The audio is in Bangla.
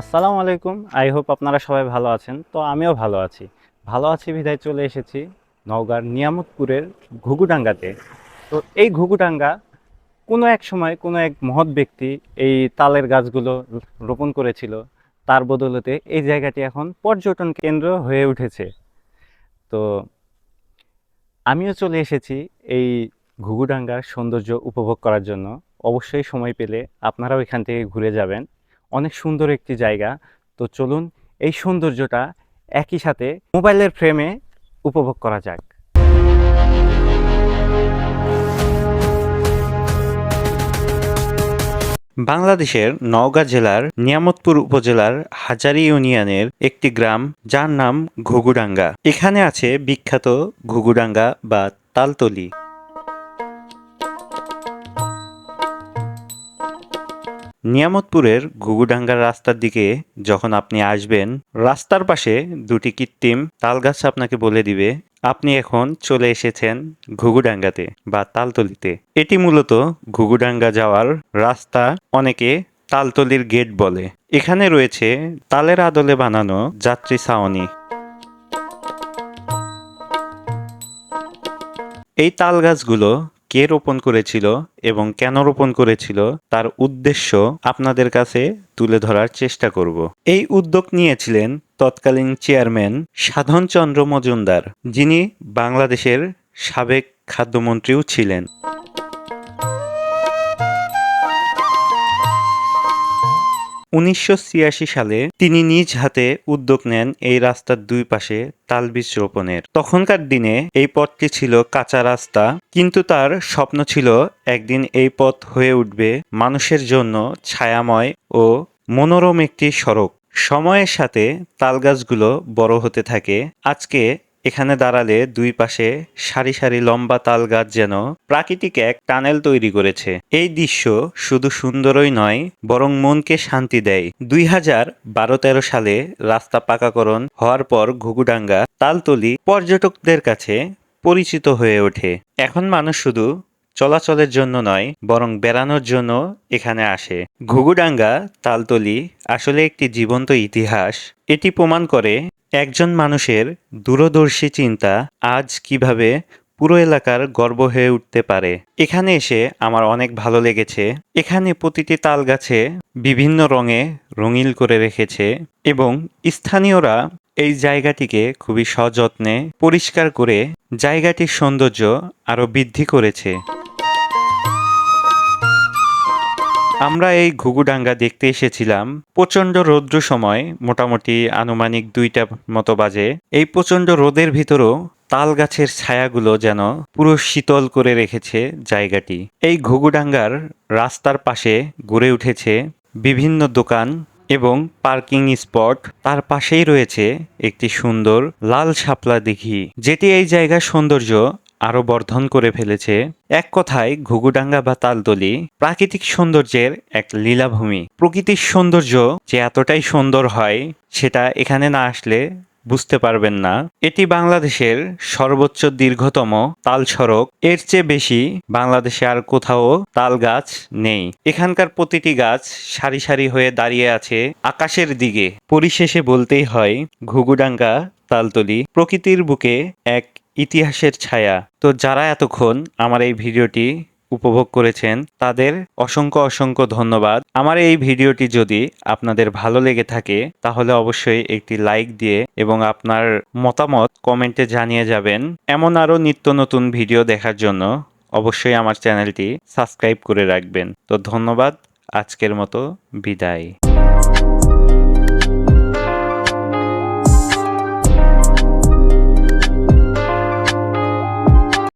আসসালামু আলাইকুম। আই হোপ আপনারা সবাই ভালো আছেন। তো আমিও ভালো আছি। ভালো আছি বিদায় চলে এসেছি নওগাঁর নিয়ামতপুরের ঘুঘুডাঙ্গাতে। তো এই ঘুঘুডাঙ্গা কোনো এক সময় কোনো এক মহৎ ব্যক্তি এই তালের গাছগুলো রোপণ করেছিল। তার বদৌলতে এই জায়গাটি এখন পর্যটন কেন্দ্র হয়ে উঠেছে। তো আমিও চলে এসেছি এই ঘুঘুডাঙ্গার সৌন্দর্য উপভোগ করার জন্য। অবশ্যই সময় পেলে আপনারাও এখান থেকে ঘুরে যাবেন। অনেক সুন্দর একটি জায়গা। তো চলুন এই সৌন্দর্যটা একই সাথে মোবাইলের ফ্রেমে উপভোগ করা যাক। বাংলাদেশের নওগাঁ জেলার নিয়ামতপুর উপজেলার হাজারি ইউনিয়নের একটি গ্রাম, যার নাম ঘুঘুডাঙ্গা। এখানে আছে বিখ্যাত ঘুঘুডাঙ্গা বা তালতলি। নিয়ামতপুরের ঘুঘুডাঙ্গার রাস্তার দিকে যখন আপনি আসবেন, রাস্তার পাশে দুটি কৃত্রিম তালগাছ আপনাকে বলে দিবে, আপনি এখন চলে এসেছেন ঘুঘুডাঙ্গাতে বা তালতলিতে। এটি মূলত ঘুঘুডাঙ্গা যাওয়ার রাস্তা অনেকে তালতলির গেট বলে। এখানে রয়েছে তালের আদলে বানানো যাত্রী ছাউনি। এই তাল গাছগুলো কে রোপণ করেছিল এবং কেন রোপণ করেছিল তার উদ্দেশ্য আপনাদের কাছে তুলে ধরার চেষ্টা করব। এই উদ্যোগ নিয়েছিলেন তৎকালীন চেয়ারম্যান সাধন চন্দ্র মজুমদার, যিনি বাংলাদেশের সাবেক খাদ্যমন্ত্রীও ছিলেন। উনিশশো ছিয়াশি সালে তিনি নিজ হাতে উদ্যোগ নেন এই রাস্তার দুই পাশে তালবীজ রোপণের। তখনকার দিনে এই পথটি ছিল কাঁচা রাস্তা, কিন্তু তার স্বপ্ন ছিল একদিন এই পথ হয়ে উঠবে মানুষের জন্য ছায়াময় ও মনোরম একটি সড়ক। সময়ের সাথে তালগাছগুলো বড় হতে থাকে। আজকে এখানে দাঁড়ালে দুই পাশে সারি সারি লম্বা তাল গাছ যেন প্রাকৃতিক এক টানেল তৈরি করেছে। এই দৃশ্য শুধু সুন্দরই নয়, বরং মনকে শান্তি দেয়। দুই হাজার বারো তেরো সালে রাস্তা পাকাকরণ হওয়ার পর ঘুঘুডাঙ্গা তালতলি পর্যটকদের কাছে পরিচিত হয়ে ওঠে। এখন মানুষ শুধু চলাচলের জন্য নয়, বরং বেড়ানোর জন্য এখানে আসে। ঘুঘুডাঙ্গা তালতলি আসলে একটি জীবন্ত ইতিহাস। এটি প্রমাণ করে একজন মানুষের দূরদর্শী চিন্তা আজ কীভাবে পুরো এলাকার গর্ব হয়ে উঠতে পারে? এখানে এসে আমার অনেক ভালো লেগেছে। এখানে প্রতিটি তাল গাছে বিভিন্ন রঙে রঙিল করে রেখেছে এবং স্থানীয়রা এই জায়গাটিকে খুবই সযত্নে পরিষ্কার করে জায়গাটির সৌন্দর্য আরও বৃদ্ধি করেছে। আমরা এই ঘুঘুডাঙ্গা দেখতে এসেছিলাম। প্রচণ্ড রৌদ্র সময়, মোটামুটি আনুমানিক দুইটা মতো বাজে। এই প্রচণ্ড রোদের ভিতরও তাল গাছের ছায়াগুলো যেন পুরো শীতল করে রেখেছে জায়গাটি। এই ঘুঘুডাঙ্গার রাস্তার পাশে গড়ে উঠেছে বিভিন্ন দোকান এবং পার্কিং স্পট। তার পাশেই রয়েছে একটি সুন্দর লাল শাপলা দিঘি, যেটি এই জায়গার সৌন্দর্য আরও বর্ধন করে ফেলেছে এক কথায় ঘুঘুডাঙ্গা বা তালতলি প্রাকৃতিক সৌন্দর্যের এক লীলাভূমি। প্রকৃতির সৌন্দর্য যে এতটাই সুন্দর হয়, সেটা এখানে না আসলে বুঝতে পারবেন না। এটি বাংলাদেশের সর্বোচ্চ দীর্ঘতম তাল সড়ক। এর চেয়ে বেশি বাংলাদেশে আর কোথাও তাল গাছ নেই। এখানকার প্রতিটি গাছ সারি সারি হয়ে দাঁড়িয়ে আছে আকাশের দিকে। পরিশেষে বলতেই হয়, ঘুঘুডাঙ্গা, তালতলি প্রকৃতির বুকে এক ইতিহাসের ছায়া। তো যারা এতক্ষণ আমার এই ভিডিওটি উপভোগ করেছেন, তাদের অসংখ্য অসংখ্য ধন্যবাদ। আমার এই ভিডিওটি যদি আপনাদের ভালো লেগে থাকে, তাহলে অবশ্যই একটি লাইক দিয়ে এবং আপনার মতামত কমেন্টে জানিয়ে যাবেন। এমন আরও নিত্য নতুন ভিডিও দেখার জন্য অবশ্যই আমার চ্যানেলটি সাবস্ক্রাইব করে রাখবেন। তো ধন্যবাদ, আজকের মতো বিদায়।